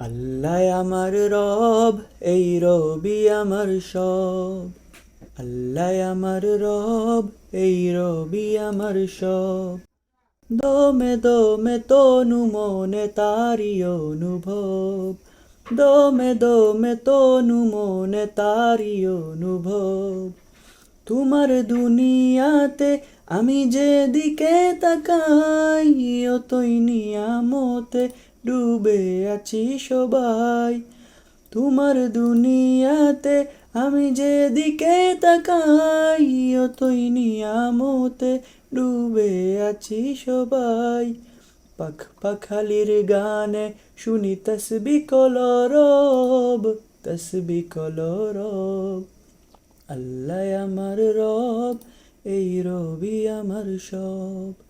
আল্লাহ আমার রব, এই রবি আমার সব। আল্লাহ আমার রব, এই রবি আমার সব। দমে দমে তনু মনে তারি অনুভব। দমে দমে তনু মনে তারি অনুভব। তোমার দুনিয়াতে আমি যেদিকে তাকাই, অতই নিয়ামতে ডুবে আছি সবাই। তোমার দুনিয়াতে আমি যেদিকে তাকাই, অতই নিয়ামতে ডুবে আছি সবাই। পাখ পাখালির গানে শুনি তসবি কলরব তসবি কলরব। আল্লাহ আমার রব, এই রবি আমার সব।